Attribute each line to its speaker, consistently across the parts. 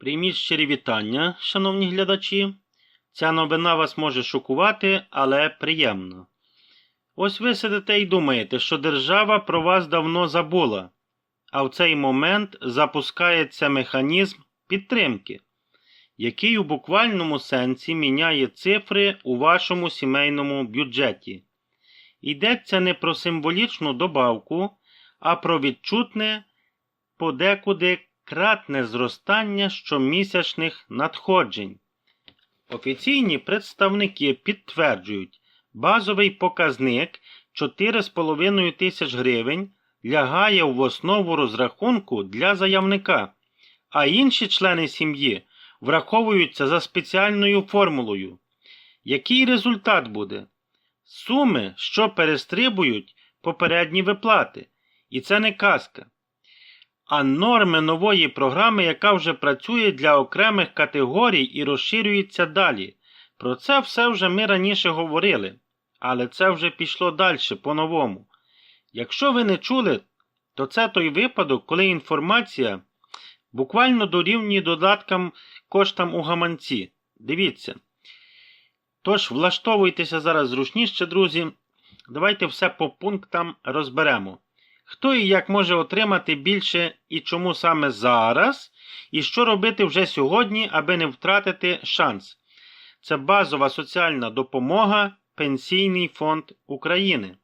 Speaker 1: Прийміть щирі вітання, шановні глядачі. Ця новина вас може шокувати, але приємно. Ось ви сидите і думаєте, що держава про вас давно забула, а в цей момент запускається механізм підтримки, який у буквальному сенсі міняє цифри у вашому сімейному бюджеті. Йдеться не про символічну добавку, а про відчутне подекуди кратне зростання щомісячних надходжень. Офіційні представники підтверджують, базовий показник 4,5 тисяч гривень лягає в основу розрахунку для заявника, а інші члени сім'ї враховуються за спеціальною формулою. Який результат буде? Суми, що перестрибують попередні виплати. І це не казка. А норми нової програми, яка вже працює для окремих категорій і розширюється далі. Про це все вже ми раніше говорили, але це вже пішло далі по-новому. Якщо ви не чули, то це той випадок, коли інформація буквально дорівнює додаткам коштам у гаманці. Дивіться. Тож, влаштовуйтеся зараз зручніше, друзі. Давайте все по пунктам розберемо. Хто і як може отримати більше і чому саме зараз, і що робити вже сьогодні, аби не втратити шанс. Це базова соціальна допомога, Пенсійний фонд України.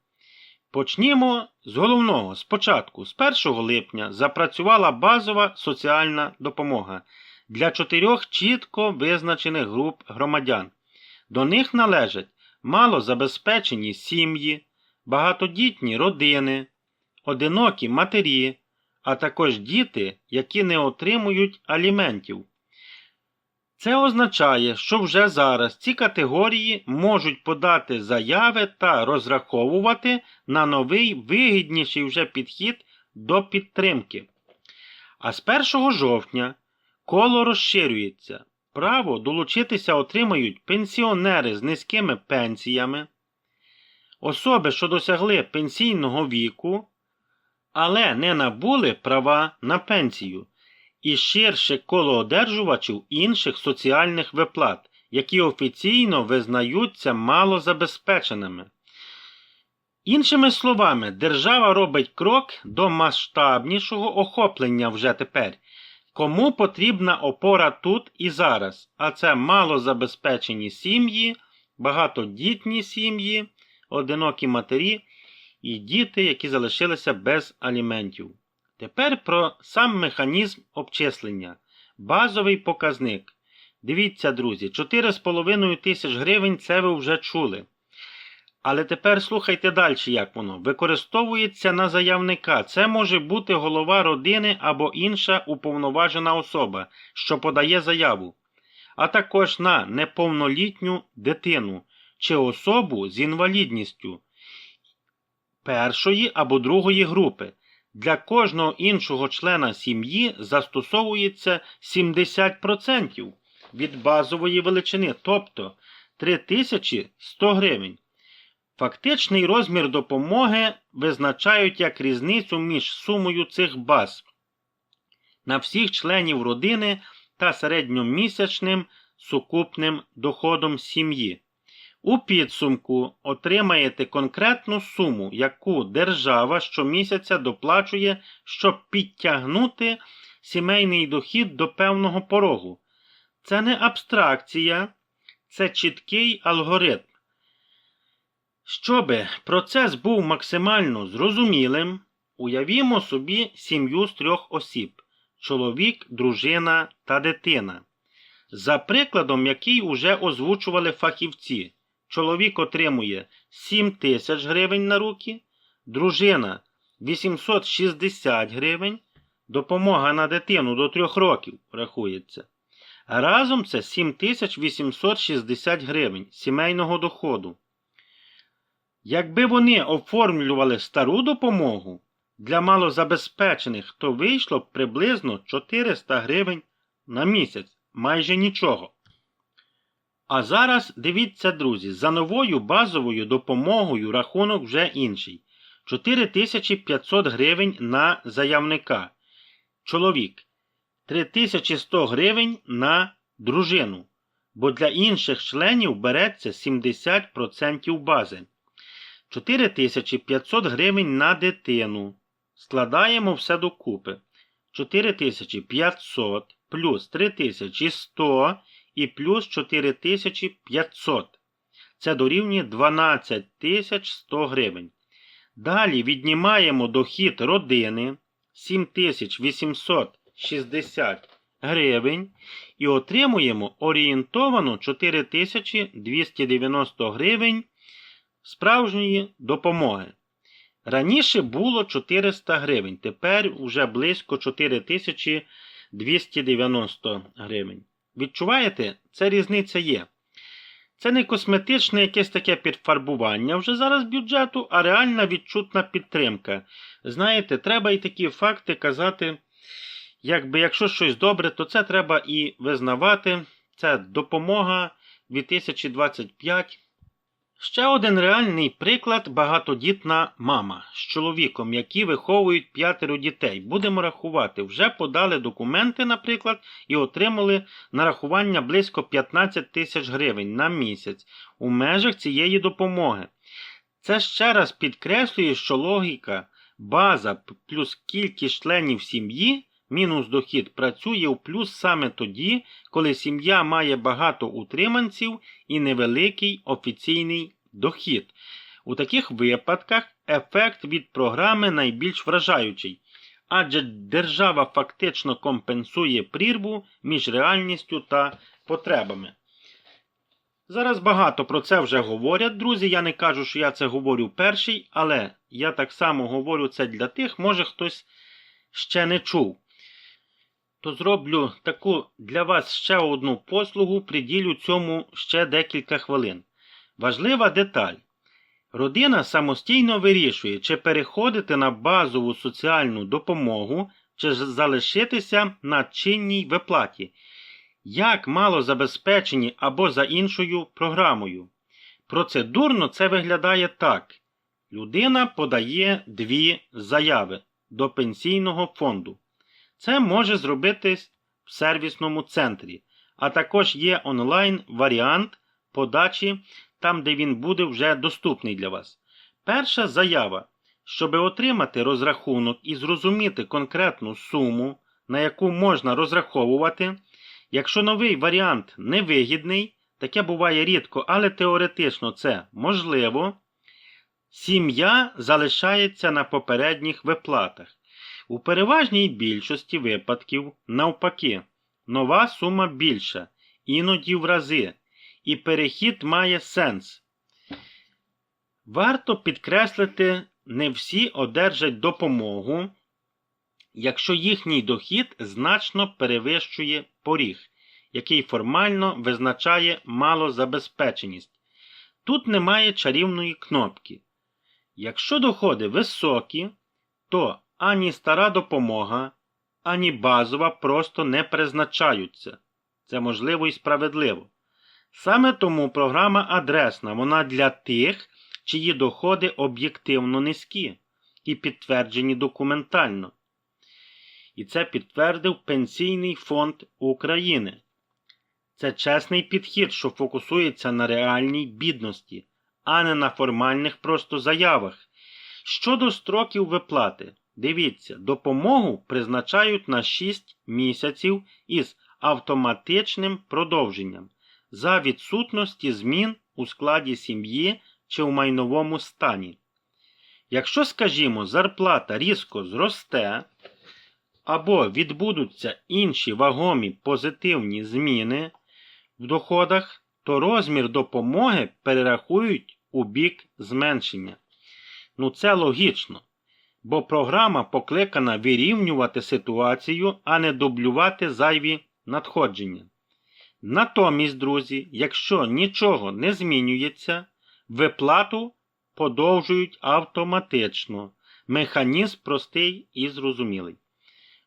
Speaker 1: Почнімо з головного. Спочатку, з 1 липня, запрацювала базова соціальна допомога для чотирьох чітко визначених груп громадян. До них належать малозабезпечені сім'ї, багатодітні родини, одинокі матері, а також діти, які не отримують аліментів. Це означає, що вже зараз ці категорії можуть подати заяви та розраховувати на новий вигідніший вже підхід до підтримки. А з 1 жовтня коло розширюється. Право долучитися отримають пенсіонери з низькими пенсіями, особи, що досягли пенсійного віку, але не набули права на пенсію, і ширше коло одержувачів інших соціальних виплат, які офіційно визнаються малозабезпеченими. Іншими словами, держава робить крок до масштабнішого охоплення вже тепер. Кому потрібна опора тут і зараз, а це малозабезпечені сім'ї, багатодітні сім'ї, одинокі матері і діти, які залишилися без аліментів. Тепер про сам механізм обчислення. Базовий показник. Дивіться, друзі, 4,5 тисяч гривень це ви вже чули. Але тепер слухайте далі, як воно. Використовується на заявника. Це може бути голова родини або інша уповноважена особа, що подає заяву, а також на неповнолітню дитину чи особу з інвалідністю першої або другої групи. Для кожного іншого члена сім'ї застосовується 70% від базової величини, тобто 3100 гривень. Фактичний розмір допомоги визначають як різницю між сумою цих баз на всіх членів родини та середньомісячним сукупним доходом сім'ї. У підсумку отримаєте конкретну суму, яку держава щомісяця доплачує, щоб підтягнути сімейний дохід до певного порогу. Це не абстракція, це чіткий алгоритм. Щоби процес був максимально зрозумілим, уявімо собі сім'ю з трьох осіб чоловік, дружина та дитина. За прикладом, який уже озвучували фахівці, чоловік отримує 7 тисяч гривень на руки, дружина 860 гривень, допомога на дитину до 3 років рахується. Разом це 7860 гривень сімейного доходу. Якби вони оформлювали стару допомогу для малозабезпечених, то вийшло б приблизно 400 гривень на місяць, майже нічого. А зараз дивіться, друзі, за новою базовою допомогою рахунок вже інший. 4500 гривень на заявника. Чоловік. 3100 гривень на дружину, бо для інших членів береться 70% бази. 4500 гривень на дитину. Складаємо все докупи. 4500 плюс 3100 і плюс 4500. Це дорівнює 12100 гривень. Далі віднімаємо дохід родини 7860 гривень і отримуємо орієнтовано 4290 гривень справжньої допомоги. Раніше було 400 гривень, тепер вже близько 4290 гривень. Відчуваєте, це різниця є. Це не косметичне якесь таке підфарбування вже зараз бюджету, а реальна відчутна підтримка. Знаєте, треба і такі факти казати, якби якщо щось добре, то це треба і визнавати. Це допомога 2025. Ще один реальний приклад багатодітна мама з чоловіком, які виховують п'ятеро дітей. Будемо рахувати, вже подали документи, наприклад, і отримали нарахування близько 15 тисяч гривень на місяць у межах цієї допомоги. Це ще раз підкреслює, що логіка, база плюс кількість членів сім'ї. Мінус дохід працює в плюс саме тоді, коли сім'я має багато утриманців і невеликий офіційний дохід. У таких випадках ефект від програми найбільш вражаючий, адже держава фактично компенсує прірву між реальністю та потребами. Зараз багато про це вже говорять, друзі. Я не кажу, що я це говорю перший, але я так само говорю це для тих, може хтось ще не чув то зроблю таку для вас ще одну послугу, приділю цьому ще декілька хвилин. Важлива деталь. Родина самостійно вирішує, чи переходити на базову соціальну допомогу, чи залишитися на чинній виплаті, як мало забезпечені або за іншою програмою. Процедурно це виглядає так. Людина подає дві заяви до пенсійного фонду. Це може зробити в сервісному центрі, а також є онлайн-варіант подачі, там, де він буде вже доступний для вас. Перша заява. Щоб отримати розрахунок і зрозуміти конкретну суму, на яку можна розраховувати, якщо новий варіант невигідний, таке буває рідко, але теоретично це можливо, сім'я залишається на попередніх виплатах. У переважній більшості випадків, навпаки, нова сума більша, іноді в рази, і перехід має сенс. Варто підкреслити, не всі одержать допомогу, якщо їхній дохід значно перевищує поріг, який формально визначає малозабезпеченість. Тут немає чарівної кнопки. Якщо доходи високі, то ані стара допомога, ані базова просто не призначаються. Це можливо і справедливо. Саме тому програма адресна, вона для тих, чиї доходи об'єктивно низькі і підтверджені документально. І це підтвердив Пенсійний фонд України. Це чесний підхід, що фокусується на реальній бідності, а не на формальних просто заявах. Щодо строків виплати, Дивіться, допомогу призначають на 6 місяців із автоматичним продовженням за відсутності змін у складі сім'ї чи у майновому стані. Якщо, скажімо, зарплата різко зросте, або відбудуться інші вагомі позитивні зміни в доходах, то розмір допомоги перерахують у бік зменшення. Ну це логічно бо програма покликана вирівнювати ситуацію, а не дублювати зайві надходження. Натомість, друзі, якщо нічого не змінюється, виплату подовжують автоматично. Механізм простий і зрозумілий.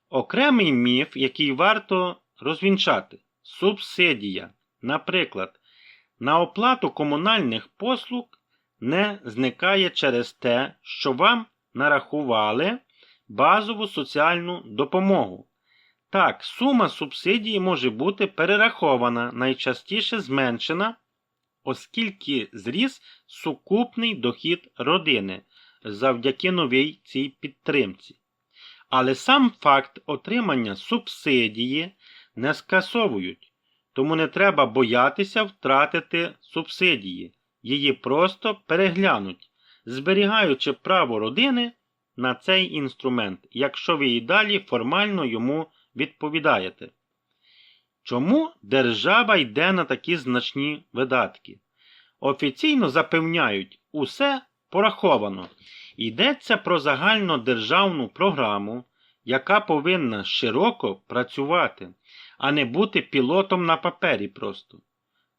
Speaker 1: Окремий міф, який варто розвінчати субсидія. Наприклад, на оплату комунальних послуг не зникає через те, що вам нарахували базову соціальну допомогу. Так, сума субсидії може бути перерахована, найчастіше зменшена, оскільки зріс сукупний дохід родини завдяки новій цій підтримці. Але сам факт отримання субсидії не скасовують, тому не треба боятися втратити субсидії. Її просто переглянуть, зберігаючи право родини на цей інструмент, якщо ви і далі формально йому відповідаєте. Чому держава йде на такі значні видатки? Офіційно запевняють, усе пораховано. Йдеться про загальнодержавну програму, яка повинна широко працювати, а не бути пілотом на папері просто.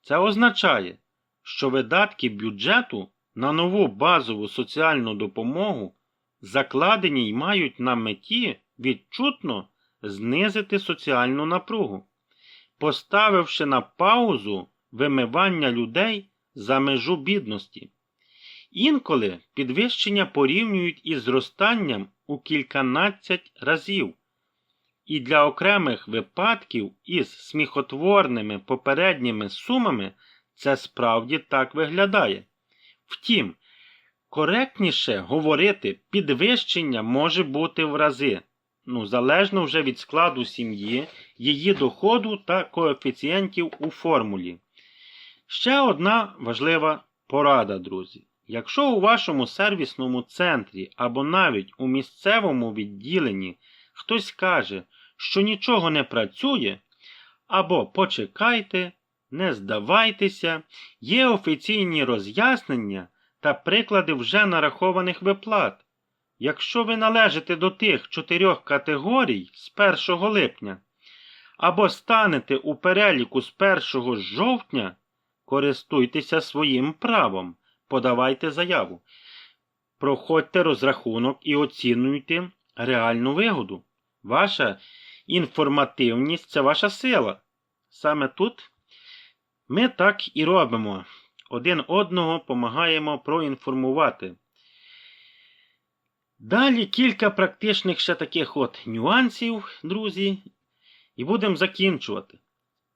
Speaker 1: Це означає, що видатки бюджету на нову базову соціальну допомогу закладені й мають на меті відчутно знизити соціальну напругу, поставивши на паузу вимивання людей за межу бідності. Інколи підвищення порівнюють із зростанням у кільканадцять разів, і для окремих випадків із сміхотворними попередніми сумами це справді так виглядає. Втім, коректніше говорити, підвищення може бути в рази, ну, залежно вже від складу сім'ї, її доходу та коефіцієнтів у формулі. Ще одна важлива порада, друзі. Якщо у вашому сервісному центрі або навіть у місцевому відділенні хтось каже, що нічого не працює, або почекайте, не здавайтеся, є офіційні роз'яснення та приклади вже нарахованих виплат. Якщо ви належите до тих чотирьох категорій з 1 липня, або станете у переліку з 1 жовтня, користуйтеся своїм правом, подавайте заяву. Проходьте розрахунок і оцінюйте реальну вигоду. Ваша інформативність це ваша сила. Саме тут ми так і робимо. Один одного помагаємо проінформувати. Далі кілька практичних ще таких от нюансів, друзі, і будемо закінчувати,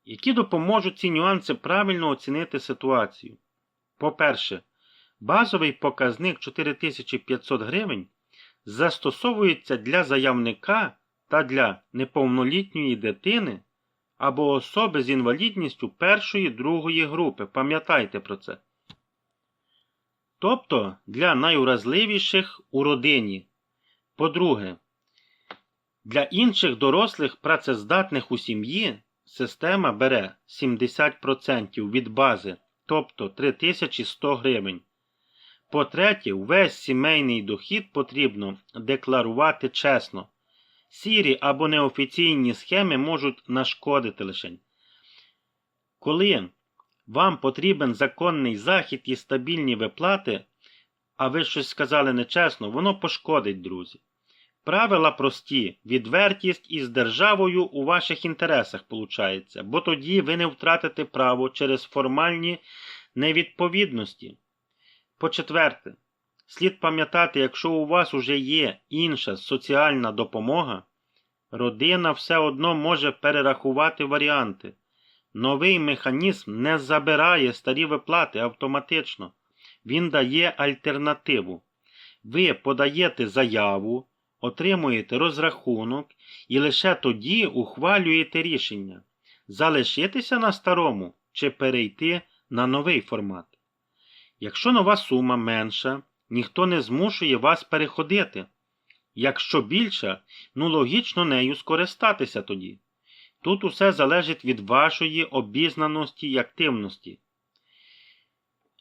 Speaker 1: які допоможуть ці нюанси правильно оцінити ситуацію. По-перше, базовий показник 4500 гривень застосовується для заявника та для неповнолітньої дитини або особи з інвалідністю першої другої групи. Пам'ятайте про це. Тобто для найуразливіших у родині. По-друге, для інших дорослих працездатних у сім'ї система бере 70% від бази, тобто 3100 гривень. По-третє, весь сімейний дохід потрібно декларувати чесно. Сірі або неофіційні схеми можуть нашкодити лише. Коли вам потрібен законний захід і стабільні виплати, а ви щось сказали нечесно, воно пошкодить, друзі. Правила прості, відвертість із державою у ваших інтересах получається, бо тоді ви не втратите право через формальні невідповідності. По-четверте, слід пам'ятати, якщо у вас уже є інша соціальна допомога, родина все одно може перерахувати варіанти. Новий механізм не забирає старі виплати автоматично. Він дає альтернативу. Ви подаєте заяву, отримуєте розрахунок і лише тоді ухвалюєте рішення залишитися на старому чи перейти на новий формат. Якщо нова сума менша, ніхто не змушує вас переходити. Якщо більша, ну логічно нею скористатися тоді. Тут усе залежить від вашої обізнаності і активності.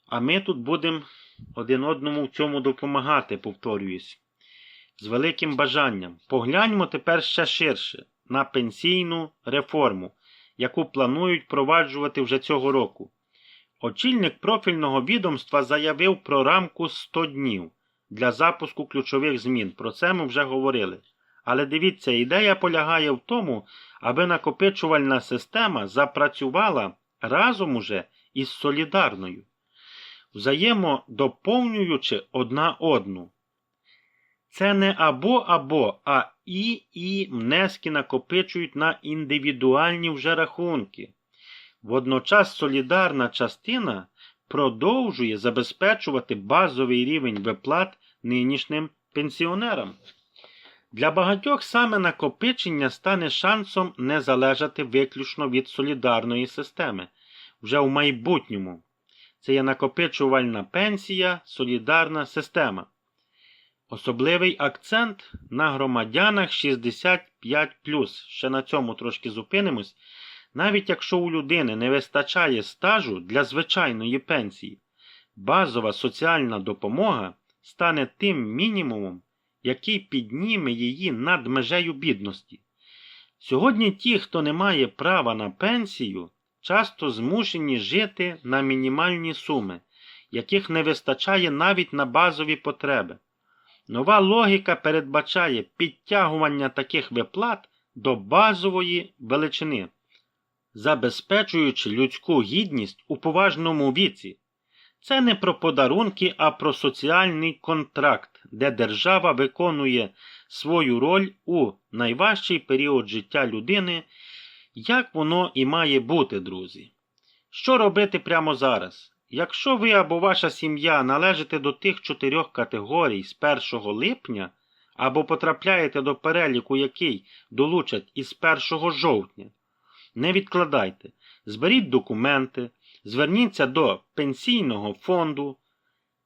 Speaker 1: А ми тут будемо один одному в цьому допомагати, повторююсь. З великим бажанням. Погляньмо тепер ще ширше на пенсійну реформу, яку планують впроваджувати вже цього року. Очільник профільного відомства заявив про рамку 100 днів для запуску ключових змін. Про це ми вже говорили. Але дивіться, ідея полягає в тому, аби накопичувальна система запрацювала разом уже із солідарною, взаємодоповнюючи одна одну. Це не або або, а і і внески накопичують на індивідуальні вже рахунки. Водночас солідарна частина продовжує забезпечувати базовий рівень виплат нинішнім пенсіонерам. Для багатьох саме накопичення стане шансом не залежати виключно від солідарної системи вже в майбутньому. Це є накопичувальна пенсія, солідарна система. Особливий акцент на громадянах 65. Ще на цьому трошки зупинимось. Навіть якщо у людини не вистачає стажу для звичайної пенсії, базова соціальна допомога стане тим мінімумом, який підніме її над межею бідності. Сьогодні ті, хто не має права на пенсію, часто змушені жити на мінімальні суми, яких не вистачає навіть на базові потреби. Нова логіка передбачає підтягування таких виплат до базової величини, забезпечуючи людську гідність у поважному віці. Це не про подарунки, а про соціальний контракт, де держава виконує свою роль у найважчий період життя людини, як воно і має бути, друзі. Що робити прямо зараз? Якщо ви або ваша сім'я належите до тих чотирьох категорій з 1 липня, або потрапляєте до переліку, який долучать із 1 жовтня, не відкладайте, зберіть документи, зверніться до пенсійного фонду,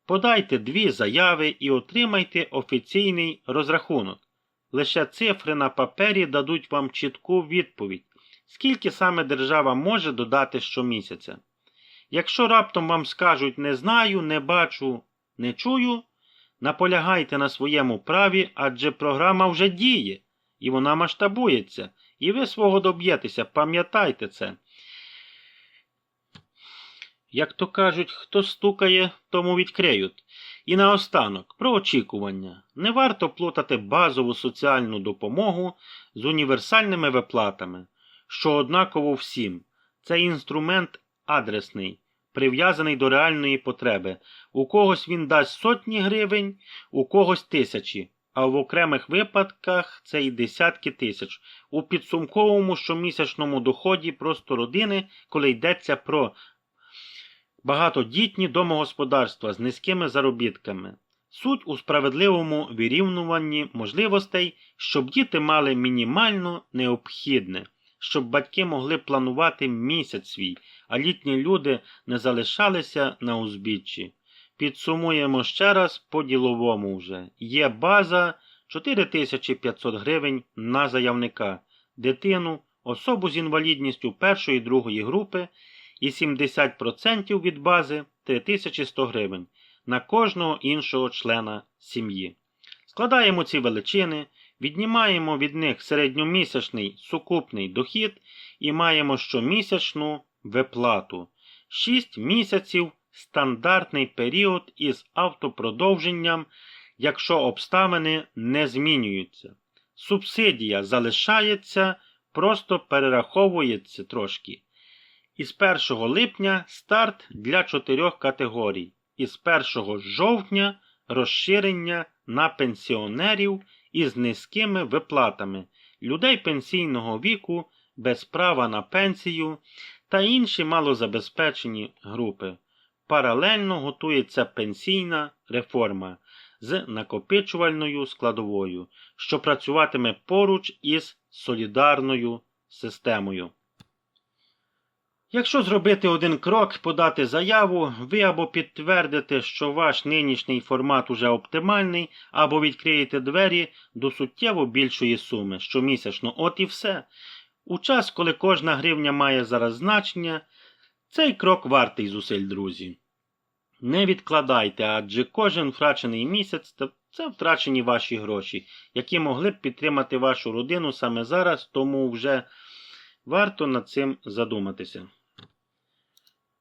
Speaker 1: подайте дві заяви і отримайте офіційний розрахунок. Лише цифри на папері дадуть вам чітку відповідь, скільки саме держава може додати щомісяця. Якщо раптом вам скажуть не знаю, не бачу, не чую, наполягайте на своєму праві, адже програма вже діє, і вона масштабується, і ви свого доб'єтеся, пам'ятайте це. Як то кажуть, хто стукає, тому відкриють. І наостанок, про очікування. Не варто плутати базову соціальну допомогу з універсальними виплатами, що однаково всім. Це інструмент адресний, прив'язаний до реальної потреби. У когось він дасть сотні гривень, у когось тисячі, а в окремих випадках це і десятки тисяч. У підсумковому щомісячному доході просто родини, коли йдеться про багатодітні домогосподарства з низькими заробітками. Суть у справедливому вирівнюванні можливостей, щоб діти мали мінімально необхідне, щоб батьки могли планувати місяць свій, а літні люди не залишалися на узбіччі. Підсумуємо ще раз по діловому вже. Є база 4500 гривень на заявника, дитину, особу з інвалідністю першої і другої групи і 70% від бази 3100 гривень на кожного іншого члена сім'ї. Складаємо ці величини, віднімаємо від них середньомісячний сукупний дохід і маємо щомісячну виплату. 6 місяців стандартний період із автопродовженням, якщо обставини не змінюються. Субсидія залишається, просто перераховується трошки. Із 1 липня старт для чотирьох категорій. Із 1 жовтня розширення на пенсіонерів із низькими виплатами, людей пенсійного віку без права на пенсію та інші малозабезпечені групи. Паралельно готується пенсійна реформа з накопичувальною складовою, що працюватиме поруч із солідарною системою. Якщо зробити один крок, подати заяву, ви або підтвердите, що ваш нинішній формат уже оптимальний, або відкриєте двері до суттєво більшої суми щомісячно. От і все. У час, коли кожна гривня має зараз значення, цей крок вартий зусиль, друзі. Не відкладайте, адже кожен втрачений місяць це втрачені ваші гроші, які могли б підтримати вашу родину саме зараз, тому вже варто над цим задуматися.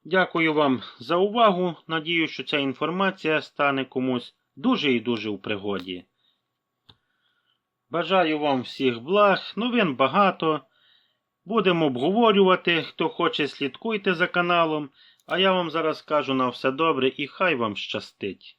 Speaker 1: Дякую вам за увагу. Надію, що ця інформація стане комусь дуже і дуже у пригоді. Бажаю вам всіх благ, новин багато. Будемо обговорювати. Хто хоче, слідкуйте за каналом. А я вам зараз кажу на все добре і хай вам щастить.